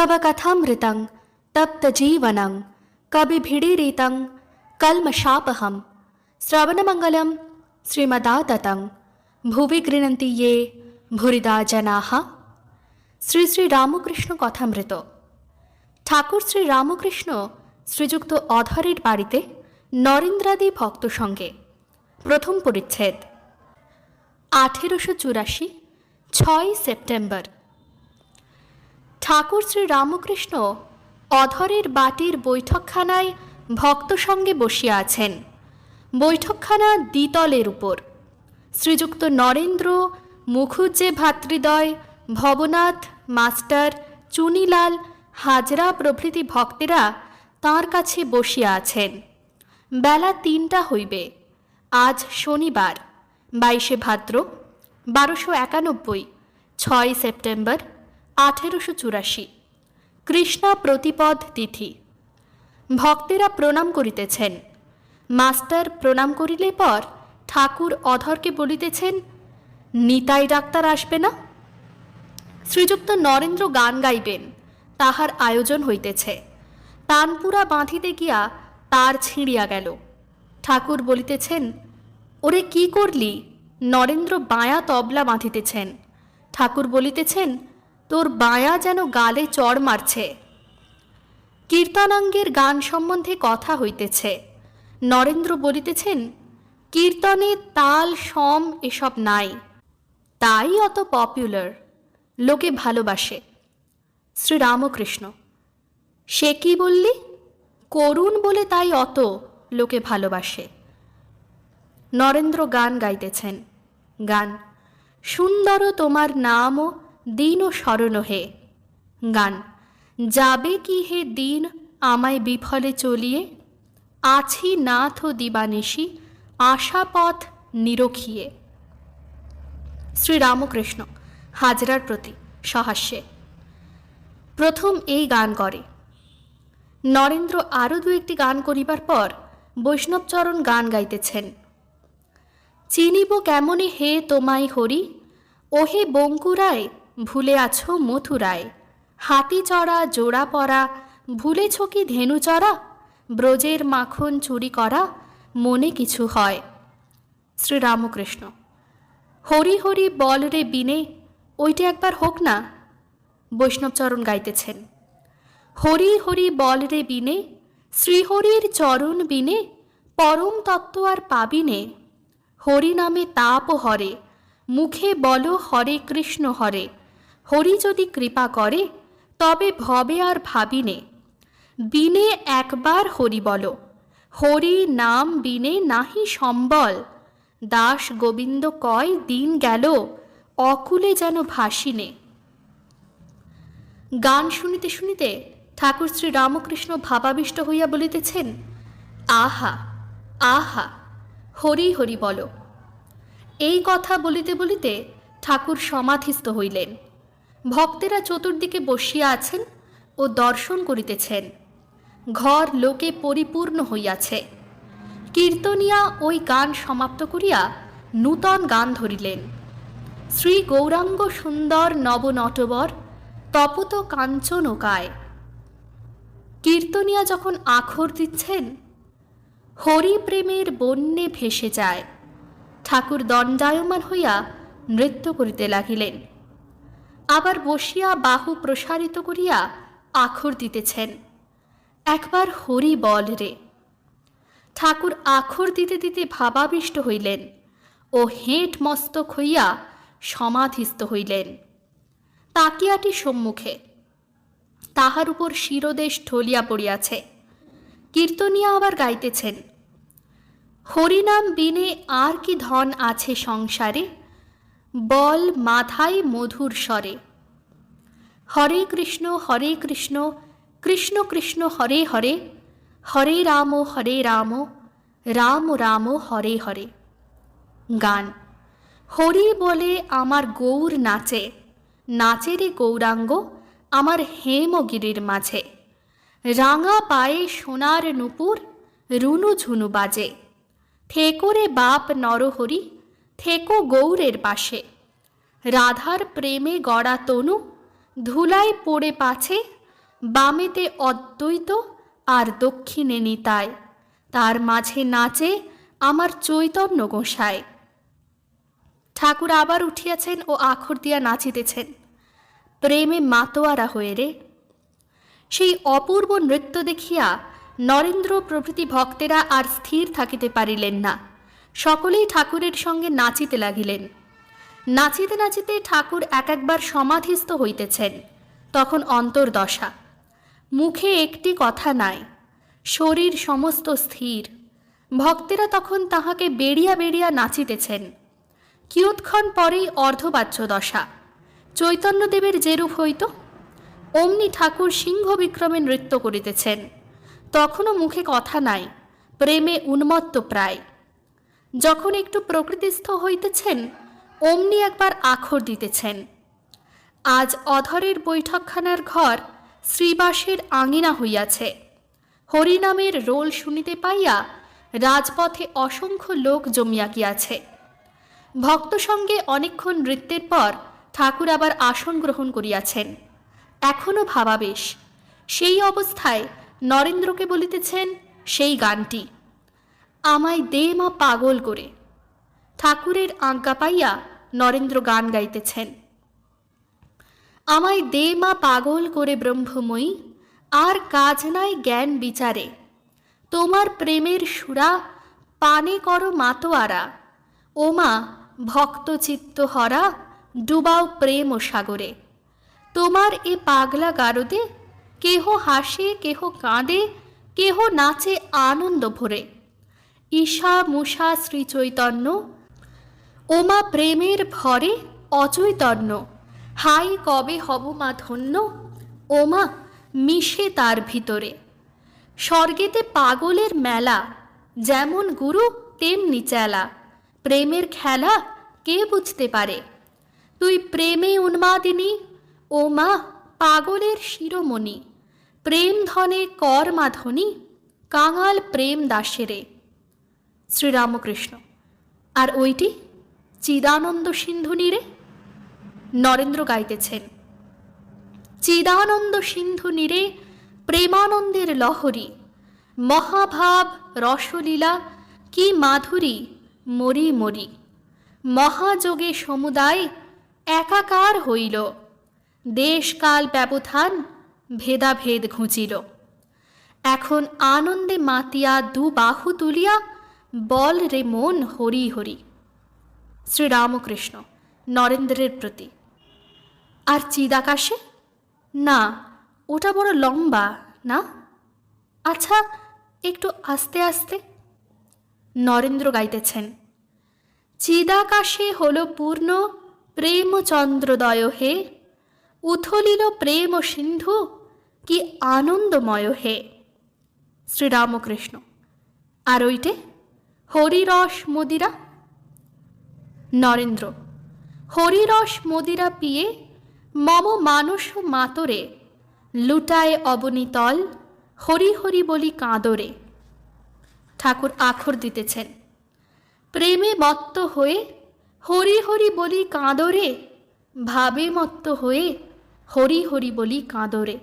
तव कथामृतं तप्तजीवनं कविभिडिरितं कल्मषापहं श्रवणमङ्गलं श्रीमदाततं ভুবি গৃণন্তি ইয়ে ভুরিদা জনাহা শ্রী শ্রী রামকৃষ্ণ কথামৃত ঠাকুর শ্রী রামকৃষ্ণ শ্রীযুক্ত অধরের বাড়িতে নরেন্দ্রাদি ভক্ত সঙ্গে প্রথম পরিচ্ছেদ আঠেরোশো চুরাশি ছয় সেপ্টেম্বর ঠাকুর শ্রী রামকৃষ্ণ অধরের বাটির বৈঠকখানায় ভক্ত সঙ্গে বসিয়া আছেন। বৈঠকখানা দ্বিতলের উপর। শ্রীযুক্ত নরেন্দ্র মুখুজ্জে ভাতৃদয় ভবনাথ, মাস্টার, চুনিলাল, হাজরা প্রভৃতি ভক্তেরা তাঁর কাছে বসিয়া আছেন। বেলা তিনটা হইবে। আজ শনিবার, বাইশে ভাদ্র, বারোশো একানব্বই, ছয় সেপ্টেম্বর আঠেরোশো চুরাশি। কৃষ্ণা প্রতিপদ তিথি। ভক্তেরা প্রণাম করিতেছেন। মাস্টার প্রণাম করিলে পর ঠাকুর অধরকে বলিতেছেন, নিতাই ডাক্তার আসবে না? শ্রীযুক্ত নরেন্দ্র গান গাইবেন, তাহার আয়োজন হইতেছে। তানপুরা বাঁধিতে গিয়া তার ছিঁড়িয়া গেল। ঠাকুর বলিতেছেন, ওরে কি করলি? নরেন্দ্র বায়া তবলা বাঁধিতেছেন। ঠাকুর বলিতেছেন তোর বায়া যেন গালে চড় মারছে। কীর্তনাঙ্গের গান সম্বন্ধে কথা হইতেছে। নরেন্দ্র বলিতেছেন, কীর্তনে তাল, সম এসব নাই। তাই অত পপুলার লোকে ভালোবাসে। শ্রীরামকৃষ্ণ, সে কি বললি? করুণ বলে তাই অত লোকে ভালোবাসে। নরেন্দ্র গান গাইতেছেন। গান, সুন্দর তোমার নাম ও দিন ও স্মরণ হে। গান, যাবে কি হে দিন আমায় বিফলে চলিয়ে? আছি নাথ ও দিবানিশি, আশাপথ নিরখিয়ে। শ্রীরামকৃষ্ণ, হাজরার প্রতি সহাস্যে। প্রথম এই গান করে। নরেন্দ্র আরও দু একটি গান করিবার পর বৈষ্ণবচরণ গান গাইতেছেন। চিনিব কেমনে হে তোমায় হরি? ওহে বঙ্কুরায় ভুলে আছো মথুরায়। হাতি চড়া, জোড়া পরা, ভুলেছ কি ধেনু চড়া? ব্রজের মাখন চুরি করা, মনে কিছু হয়। শ্রীরামকৃষ্ণ। হরি হরি বল রে বিনে, ওইটা একবার হোক না। বৈষ্ণবচরণ গাইতেছেন। হরি হরি বল রে বিনে, শ্রীহরির চরণ বিনে, পরম তত্ত্ব আর পাবিনে। হরি নামে তাপ হরে, মুখে বল হরে কৃষ্ণ হরে। হরি যদি কৃপা করে, তবে ভবে আর ভাবিনে। বিনে একবার হরি বল, হরি নাম বিনে নাহি সম্বল। দাস গোবিন্দ কয়, দিন গেল, অকুলে যেন ভাসিনে। গান শুনিতে শুনিতে ঠাকুর শ্রী রামকৃষ্ণ ভাবাবিষ্ট হইয়া বলিতেছেন, আহা আহা, হরি হরি বল। এই কথা বলিতে বলিতে ঠাকুর সমাধিস্থ হইলেন। ভক্তেরা চতুর্দিকে বসিয়া আছেন ও দর্শন করিতেছেন। ঘর লোকে পরিপূর্ণ হইয়াছে। কীর্তনিয়া ওই গান সমাপ্ত করিয়া নূতন গান ধরিলেন। শ্রী গৌরাঙ্গ সুন্দর নবনটবর তপত কাঞ্চনকায় কীর্তনিয়া যখন আখর দিচ্ছেন, হরি প্রেমের বন্যে ভেসে যায়। ঠাকুর দণ্ডায়মান হইয়া নৃত্য করিতে লাগিলেন। আবার বসিয়া বাহু প্রসারিত করিয়া আখর দিতেছেন। একবার হরি বল রে। ঠাকুর আখর দিতে দিতে ভাবাবিষ্ট হইলেন ও হেঁট মস্তক হইয়া সমাধিস্থ হইলেন। তাকিয়াটি সম্মুখে। তাহার উপর শিরদেশ ঢলিয়া পড়িয়াছে। কীর্তনিয়া আবার গাইতেছেন, হরিনাম বিনে আর কি ধন আছে সংসারে? বল মাথায় মধুর স্বরে। হরে কৃষ্ণ হরে কৃষ্ণ কৃষ্ণ কৃষ্ণ, হরে হরে হরে রাম হরে রাম রাম রাম, হরে হরে। গান। হরি বলে আমার গৌর নাচে নাচে রে গৌরাঙ্গ, আমার হেমগিরির মাঝে। রাঙা পায়ে সোনার নুপুর, রুনু ঝুনু বাজে। থেকোরে বাপ নরহরি থেকো গৌরের পাশে। রাধার প্রেমে গড়া তনু ধুলায় পড়ে পাছে, বামেতে অদ্বৈত আর দক্ষিণে নিতায় তার মাঝে নাচে আমার চৈতন্য গোসায় ঠাকুর আবার উঠিয়াছেন ও আখর দিয়া নাচিতেছেন। প্রেমে মাতোয়ারা হয়ে রে। সেই অপূর্ব নৃত্য দেখিয়া নরেন্দ্র প্রভৃতি ভক্তেরা আর স্থির থাকিতে পারিলেন না। সকলেই ঠাকুরের সঙ্গে নাচিতে লাগিলেন। নাচিতে নাচিতে ঠাকুর এক একবার সমাধিস্থ হইতেছেন, তখন অন্তর্দশা। মুখে একটি কথা নাই, শরীর সমস্ত স্থির। ভক্তেরা তখন তাহাকে বেড়িয়া বেড়িয়া নাচিতেছেন। কিয়ৎক্ষণ পরেই অর্ধবাচ্য দশা। চৈতন্যদেবের যেরূপ হইত, অমনি ঠাকুর সিংহ বিক্রমে নৃত্য করিতেছেন। তখনও মুখে কথা নাই, প্রেমে উন্মত্ত প্রায়। যখন একটু প্রকৃতিস্থ হইতেছেন, অমনি একবার আখর দিতেছেন। আজ অধরের বৈঠকখানার ঘর শ্রীবাসের আঙিনা হইয়াছে। হরিনামের রোল শুনিতে পাইয়া রাজপথে অসংখ্য লোক জমিয়া গিয়াছে। ভক্ত সঙ্গে অনেকক্ষণ নৃত্যের পর ঠাকুর আবার আসন গ্রহণ করিয়াছেন। এখনও ভাবাবেশ, সেই অবস্থায় নরেন্দ্রকে বলিতেছেন, সেই গানটি। আমায় দে মা পাগল করে। ঠাকুরের আজ্ঞা পাইয়া নরেন্দ্র গান গাইতেছেন। আমায় দে মা পাগল করে ব্রহ্মময়ী, আর কাজ নাই জ্ঞান বিচারে। তোমার প্রেমের সুরা পানে করো মাতোয়ারা। ওমা ভক্ত চিত্ত হরা, ডুবাও প্রেম ও সাগরে। তোমার এ পাগলা গারদে কেহ হাসে, কেহ কাঁদে, কেহ নাচে আনন্দ ভরে। ঈশা মুষা শ্রীচৈতন্য। ওমা প্রেমের ভরে অচৈতন্য। হাই কবে হব মা ধন্য? ওমা, মিশে তার ভিতরে। স্বর্গেতে পাগলের মেলা, যেমন গুরু তেমনি চেলা। প্রেমের খেলা কে বুঝতে পারে? তুই প্রেমে উন্মাদিনী ও মা পাগলের শিরোমণি। প্রেম ধনে কর মাধনী কাঙাল প্রেম দাসেরে। শ্রীরামকৃষ্ণ। আর ওইটি চিদানন্দ সিন্ধু নীরে নরেন্দ্র গাইতেছেন। চিদানন্দ সিন্ধু নীরে প্রেমানন্দের লহরী, মহাভাব, রসলীলা, কি মাধুরী, মরি মরি। মহাযোগে সমুদায় একাকার হইল। দেশকাল ব্যবধান ভেদাভেদ ঘুঁচিল। এখন আনন্দে মাতিয়া দু বাহু তুলিয়া বল রে মন হরি হরি। শ্রীরামকৃষ্ণ নরেন্দ্রের প্রতি। আর চিদাকাশে? না, ওটা বড় লম্বা, না? আচ্ছা একটু আস্তে আস্তে। নরেন্দ্র গাইতেছেন, চিদাকাশে হল পূর্ণ প্রেম চন্দ্রদয় হে, উথলিল প্রেম সিন্ধু কি আনন্দময় হে। শ্রীরামকৃষ্ণ, আর ওইটে? হরিরস মদিরা। নরেন্দ্র, হরিরস মদিরা পিয়ে মম মানস মাতরে, লুটায় অবনীতল হরি হরি বলি কাঁদরে। ঠাকুর আখর দিতেছেন। প্রেমে মত্ত হয়ে হরি হরি বলি কাঁদরে, ভাবে মত্ত হয়ে হরি হরি বলি কাঁদরে।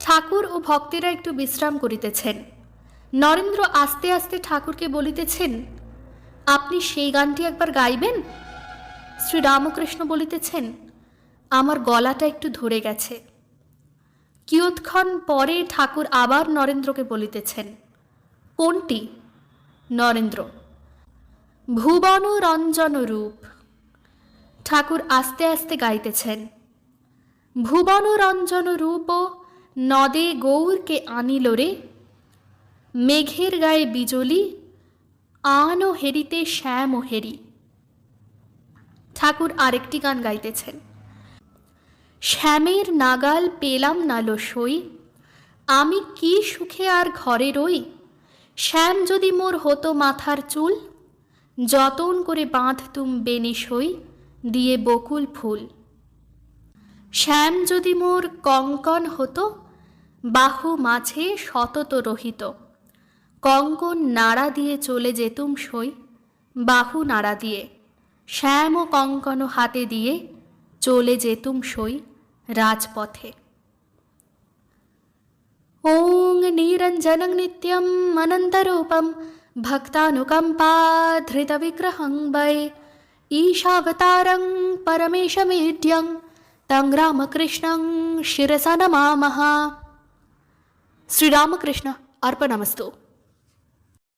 ঠাকুর ও ভক্তেরা একটু বিশ্রাম করিতেছেন। নরেন্দ্র আস্তে আস্তে ঠাকুরকে বলিতেছেন, আপনি সেই গানটি একবার গাইবেন? শ্রী রামকৃষ্ণ বলিতেছেন, আমার গলাটা একটু ধরে গেছে। কিয়ৎক্ষণ পরে ঠাকুর আবার নরেন্দ্রকে বলিতেছেন, কোনটি? নরেন্দ্র, ভুবন রঞ্জন রূপ। ঠাকুর আস্তে আস্তে গাইতেছেন, ভুবন রঞ্জন রূপ নদে গৌরকে আনিল রে। মেঘের গায়ে বিজলি আন ও হেরিতে শ্যাম ও হেরি। ঠাকুর আরেকটি গান গাইতেছেন। শ্যামের নাগাল পেলাম না লো সই, আমি কি সুখে আর ঘরে রই? শ্যাম যদি মোর হতো মাথার চুল, যতন করে বাঁধতুম বেনে সই, দিয়ে বকুল ফুল। শ্যাম যদি মোর কঙ্কন হতো, বাহু মাঝে সতত রহিত। কঙ্কন নাড়া দিয়ে চলে যেতুম সই, বাহু নাড়া দিয়ে, শ্যাম ও কঙ্কন হাতে দিয়ে চলে যেতুম সই রাজপথে। ওং নিরঞ্জন নিত্যম অনন্তরূপম বিগ্রহং বৈ ईशावतारं परमेशमेढ्यं তং রামকৃষ্ণং शिरसा नमामः श्रीरामकृष्ण अर्पणमस्तु